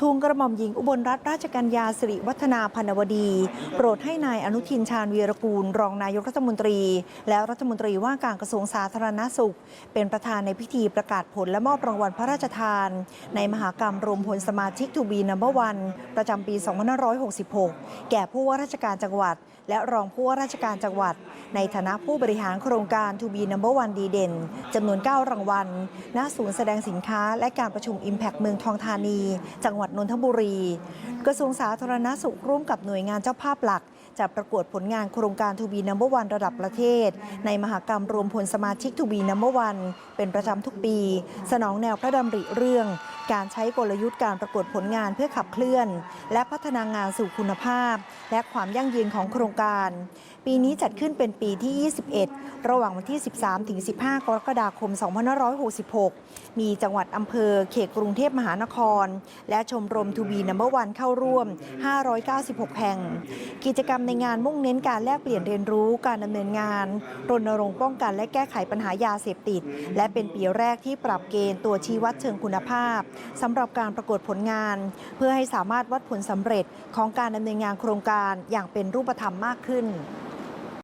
ทูลกระหม่อมหญิงอุบลรัตนราชกัญญาสิริวัฒนาพันวดี โปรดให้นายอนุทินชาญวีรกูล รองนายกรัฐมนตรี และรัฐมนตรีว่าการกระทรวงสาธารณสุข เป็นประธานในพิธีประกาศผลและมอบรางวัลพระราชทาน ในมหากรรมรวมผลสมาชิกทูบีนัมเบอร์วันประจำปี 2566 แก่ผู้ว่าราชการจังหวัด และรองผู้ว่าราชการจังหวัด ในฐานะผู้บริหารโครงการทูบีนัมเบอร์วันดีเด่นจำนวน 9 รางวัลณศูนย์แสดงสินค้า และการประชุม Impact เมืองทองธานี จังหวัดนนทบุรี กระทรวงสาธารณสุขร่วมกับหน่วยงานเจ้าภาพหลักจะประกวดผลงานโครงการทูบีนัมเบอร์วันระดับประเทศ ในมหากรรมรวมผลสมาชิกทูบีนัมเบอร์วันเป็นประจำทุกปี สนองแนวพระดำริเรื่อง การใช้กลยุทธ์การประกวดผลงานเพื่อขับเคลื่อน และพัฒนางานสู่คุณภาพ และความยั่งยืนของโครงการ ปีนี้จัดขึ้นเป็นปีที่ 21 ระหว่างวันที่ 13 ถึง 15 กรกฎาคม 2566 มีจังหวัดอำเภอเขตกรุงเทพมหานคร และชมรมทูบีนัมเบอร์วันเข้าร่วม 596 แห่ง กิจกรรมในงานมุ่งเน้นการแลกเปลี่ยนเรียนรู้การดำเนินงานรณรงค์ป้องกันและแก้ไขปัญหายาเสพติด และเป็นปีแรกที่ปรับเกณฑ์ตัวชี้วัดเชิงคุณภาพสำหรับการประกวดผลงาน เพื่อให้สามารถวัดผลสำเร็จของการดำเนินงานโครงการอย่างเป็นรูปธรรมมากขึ้น